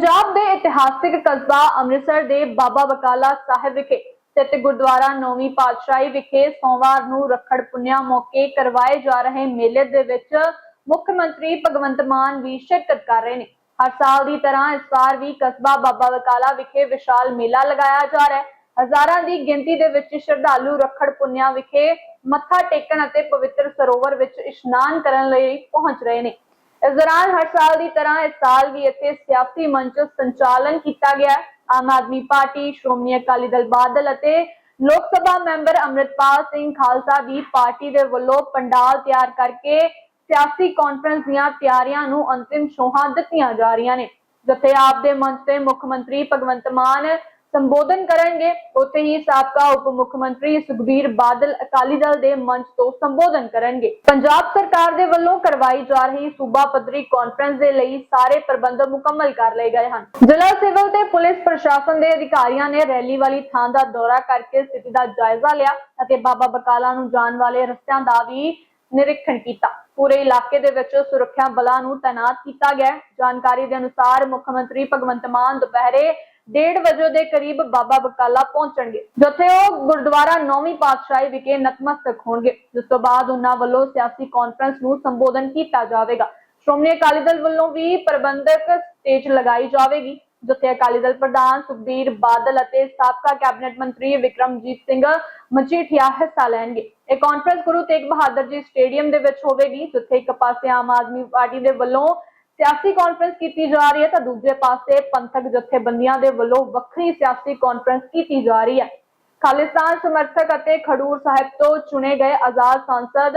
ਪੰਜਾਬ ਦੇ ਇਤਿਹਾਸਿਕ ਕਸਬਾ ਅੰਮ੍ਰਿਤਸਰ ਦੇ ਬਾਬਾ ਬਕਾਲਾ ਸਾਹਿਬ ਵਿਖੇ ਸਥਿਤ ਗੁਰਦੁਆਰਾ ਨੌਵੀਂ ਪਾਤਸ਼ਾਹੀ ਵਿਖੇ ਸੋਮਵਾਰ ਨੂੰ ਰੱਖੜ ਪੁੰਨਿਆ ਮੌਕੇ ਕਰਵਾਏ ਜਾ ਰਹੇ ਮੇਲੇ ਦੇ ਵਿੱਚ ਮੁੱਖ ਮੰਤਰੀ ਭਗਵੰਤ ਮਾਨ ਵੀ ਸ਼ਿਰਕਤ ਕਰ ਰਹੇ ਨੇ। ਹਰ ਸਾਲ ਦੀ ਤਰ੍ਹਾਂ ਇਸ ਵਾਰ ਵੀ ਕਸਬਾ ਬਾਬਾ ਬਕਾਲਾ ਵਿਖੇ ਵਿਸ਼ਾਲ ਮੇਲਾ ਲਗਾਇਆ ਜਾ ਰਿਹਾ ਹੈ। ਹਜ਼ਾਰਾਂ ਦੀ ਗਿਣਤੀ ਦੇ ਵਿੱਚ ਸ਼ਰਧਾਲੂ ਰੱਖੜ ਪੁੰਨਿਆ ਵਿਖੇ ਮੱਥਾ ਟੇਕਣ ਅਤੇ ਪਵਿੱਤਰ ਸਰੋਵਰ ਵਿੱਚ ਇਸ਼ਨਾਨ ਕਰਨ ਲਈ ਪਹੁੰਚ ਰਹੇ ਨੇ। ਇਸ ਦੌਰਾਨ ਹਰ ਸਾਲ ਦੀ ਤਰ੍ਹਾਂ ਇਸ ਸਾਲ ਵੀ ਇੱਥੇ ਸਿਆਸੀ ਮੰਚ ਸੰਚਾਲਨ ਕੀਤਾ ਗਿਆ ਆਮ ਆਦਮੀ ਪਾਰਟੀ, ਸ਼੍ਰੋਮਣੀ ਅਕਾਲੀ ਦਲ ਬਾਦਲ ਅਤੇ ਲੋਕ ਸਭਾ ਮੈਂਬਰ ਅੰਮ੍ਰਿਤਪਾਲ ਸਿੰਘ ਖਾਲਸਾ ਦੀ ਪਾਰਟੀ ਦੇ ਵੱਲੋਂ ਪੰਡਾਲ ਤਿਆਰ ਕਰਕੇ ਸਿਆਸੀ ਕਾਨਫਰੰਸ ਦੀਆਂ ਤਿਆਰੀਆਂ ਨੂੰ ਅੰਤਿਮ ਸੋਹਾਂ ਦਿੱਤੀਆਂ ਜਾ ਰਹੀਆਂ ਨੇ। ਜਿੱਥੇ ਆਪ ਦੇ ਮੰਚ ਤੇ ਮੁੱਖ ਮੰਤਰੀ ਭਗਵੰਤ ਮਾਨ ਸੰਬੋਧਨ ਕਰਨਗੇ, ਉੱਥੇ ਹੀ ਸਾਬਕਾ ਉਪ ਮੁੱਖ ਮੰਤਰੀ ਸੁਖਬੀਰ ਬਾਦਲ ਅਕਾਲੀ ਦਲ ਦੇ ਮੰਚ ਤੋਂ ਸੰਬੋਧਨ ਕਰਨਗੇ। ਪੰਜਾਬ ਸਰਕਾਰ ਦੇ ਵੱਲੋਂ ਕਰਵਾਈ ਜਾ ਰਹੀ ਸੂਬਾ ਪੱਧਰੀ ਕਾਨਫਰੰਸ ਦੇ ਲਈ ਸਾਰੇ ਪ੍ਰਬੰਧ ਮੁਕੰਮਲ ਕਰ ਲਏ ਗਏ ਹਨ। ਜ਼ਿਲ੍ਹਾ ਸਿਵਲ ਤੇ ਪੁਲਿਸ ਪ੍ਰਸ਼ਾਸਨ ਦੇ ਅਧਿਕਾਰੀਆਂ ਨੇ ਰੈਲੀ ਵਾਲੀ ਥਾਂ ਦਾ ਦੌਰਾ ਕਰਕੇ ਸਥਿਤੀ ਦਾ ਜਾਇਜ਼ਾ ਲਿਆ ਅਤੇ ਬਾਬਾ ਬਕਾਲਾ ਨੂੰ ਜਾਣ ਵਾਲੇ ਰਸਤਿਆਂ ਦਾ ਵੀ ਨਿਰੀਖਣ ਕੀਤਾ। ਪੂਰੇ ਇਲਾਕੇ ਦੇ ਵਿੱਚ ਸੁਰੱਖਿਆ ਬਲਾਂ ਨੂੰ ਤਾਇਨਾਤ ਕੀਤਾ ਗਿਆ। ਜਾਣਕਾਰੀ ਦੇ ਅਨੁਸਾਰ ਮੁੱਖ ਮੰਤਰੀ ਭਗਵੰਤ ਮਾਨ ਦੁਪਹਿਰੇ ਡੇਢ ਵਜੇ ਦੇ ਕਰੀਬ ਬਾਬਾ ਬਕਾਲਾ ਪਹੁੰਚਣਗੇ, ਜਿੱਥੇ ਉਹ ਗੁਰਦੁਆਰਾ ਨੌਵੀਂ ਪਾਤਸ਼ਾਹੀ ਵਿਖੇ ਨਤਮਸਤਕ ਹੋਣਗੇ। ਜਿਸ ਤੋਂ ਬਾਅਦ ਉਹਨਾਂ ਵੱਲੋਂ ਸਿਆਸੀ ਕਾਨਫਰੰਸ ਨੂੰ ਸੰਬੋਧਨ ਕੀਤਾ ਜਾਵੇਗਾ। ਸ਼੍ਰੋਮਣੀ ਅਕਾਲੀ ਦਲ ਵੱਲੋਂ ਵੀ ਪ੍ਰਬੰਧਕ ਸਟੇਜ ਲਗਾਈ ਜਾਵੇਗੀ, ਜਿੱਥੇ ਅਕਾਲੀ ਦਲ ਪ੍ਰਧਾਨ ਸੁਖਬੀਰ ਬਾਦਲ ਅਤੇ ਸਾਬਕਾ ਕੈਬਨਿਟ ਮੰਤਰੀ ਵਿਕਰਮਜੀਤ ਸਿੰਘ ਮਜੀਠੀਆ ਹਿੱਸਾ ਲੈਣਗੇ। ਇਹ ਕਾਨਫਰੰਸ ਗੁਰੂ ਤੇਗ ਬਹਾਦਰ ਜੀ ਸਟੇਡੀਅਮ ਦੇ ਵਿੱਚ ਹੋਵੇਗੀ, ਜਿੱਥੇ ਇੱਕ ਪਾਸੇ ਆਮ ਆਦਮੀ ਪਾਰਟੀ ਦੇ ਵੱਲੋਂ ਸਿਆਸੀ ਕਾਨਫਰੰਸ ਕੀਤੀ ਜਾ ਰਹੀ ਹੈ, ਤਾਂ ਦੂਜੇ ਪਾਸੇ ਪੰਥਕ ਜਥੇਬੰਦੀਆਂ ਦੇ ਵੱਲੋਂ ਵੱਖਰੀ ਸਿਆਸੀ ਕਾਨਫਰੰਸ ਕੀਤੀ ਜਾ ਰਹੀ ਹੈ। ਖਾਲਿਸਤਾਨ ਸਮਰਥਕ ਅਤੇ ਖਡੂਰ ਸਾਹਿਬ ਤੋਂ ਚੁਣੇ ਗਏ ਆਜ਼ਾਦ ਸੰਸਦ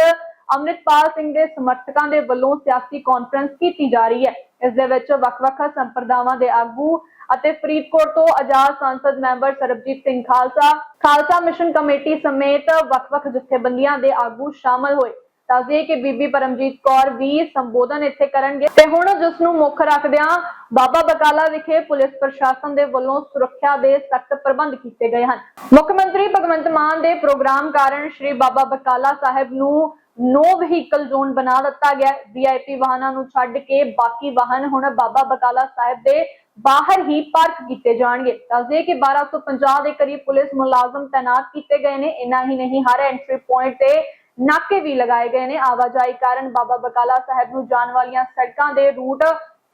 ਅੰਮ੍ਰਿਤਪਾਲ ਸਿੰਘ ਦੇ ਸਮਰਥਕਾਂ ਦੇ ਵੱਲੋਂ ਸਿਆਸੀ ਕਾਨਫਰੰਸ ਕੀਤੀ ਜਾ ਰਹੀ ਹੈ। ਇਸ ਦੇ ਵਿੱਚ ਵੱਖ-ਵੱਖ ਸੰਪਰਦਾਵਾਂ ਦੇ ਆਗੂ ਅਤੇ ਫਰੀਦਕੋਟ ਤੋਂ ਆਜ਼ਾਦ ਸੰਸਦ member Sarabjit Singh Khalsa Khalsa mission committee ਸਮੇਤ ਵੱਖ-ਵੱਖ ਜਥੇਬੰਦੀਆਂ ਦੇ ਆਗੂ ਸ਼ਾਮਲ ਹੋਏ। ਦੱਸਦੇ ਕਿ ਬੀਬੀ ਪਰਮਜੀਤ ਕੌਰ ਵੀ ਸੰਬੋਧਨ ਇੱਥੇ ਕਰਨਗੇ ਤੇ ਹੁਣ ਜਿਸ ਨੂੰ ਮੁੱਖ ਰੱਖਦਿਆਂ ਬਾਬਾ ਬਕਾਲਾ ਵਿਖੇ ਪੁਲਿਸ ਪ੍ਰਸ਼ਾਸਨ ਦੇ ਵੱਲੋਂ ਸੁਰੱਖਿਆ ਦੇ ਸਖਤ ਪ੍ਰਬੰਧ ਕੀਤੇ ਗਏ ਹਨ। ਮੁੱਖ ਮੰਤਰੀ ਭਗਵੰਤ ਮਾਨ ਦੇ ਪ੍ਰੋਗਰਾਮ ਕਾਰਨ ਸ਼੍ਰੀ ਬਾਬਾ ਬਕਾਲਾ ਸਾਹਿਬ ਨੂੰ ਨੋ ਵਹੀਕਲ ਜ਼ੋਨ ਬਣਾ ਦਿੱਤਾ ਗਿਆ ਵੀਆਈਪੀ ਵਾਹਨਾਂ ਨੂੰ ਛੱਡ ਕੇ ਬਾਕੀ ਵਾਹਨ ਹੁਣ ਬਾਬਾ ਬਕਾਲਾ ਸਾਹਿਬ ਦੇ ਬਾਹਰ ਹੀ ਪਾਰਕ ਕੀਤੇ ਜਾਣਗੇ। ਦੱਸਦੇ ਕਿ 1250 ਦੇ ਕਰੀਬ ਪੁਲਿਸ ਮੁਲਾਜ਼ਮ ਤਾਇਨਾਤ ਕੀਤੇ ਗਏ ਨੇ। ਇਨਾ ਹੀ ਨਹੀਂ, ਹਰ ਐਂਟਰੀ ਪੁਆਇੰਟ ਤੇ ਨਾਕੇ ਵੀ ਲਗਾਏ ਗਏ ਨੇ। ਆਵਾਜਾਈ ਕਾਰਨ ਬਾਬਾ ਬਕਾਲਾ ਸਾਹਿਬ ਨੂੰ ਜਾਣ ਵਾਲੀਆਂ ਸੜਕਾਂ ਦੇ ਰੂਟ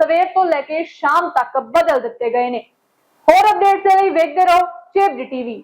ਸਵੇਰ ਤੋਂ ਲੈ ਕੇ ਸ਼ਾਮ ਤੱਕ ਬਦਲ ਦਿੱਤੇ ਗਏ ਨੇ। ਹੋਰ ਅਪਡੇਟਸ ਲਈ ਵੇਖਦੇ ਰਹੋ ਚੇਪ ਟੀਵੀ।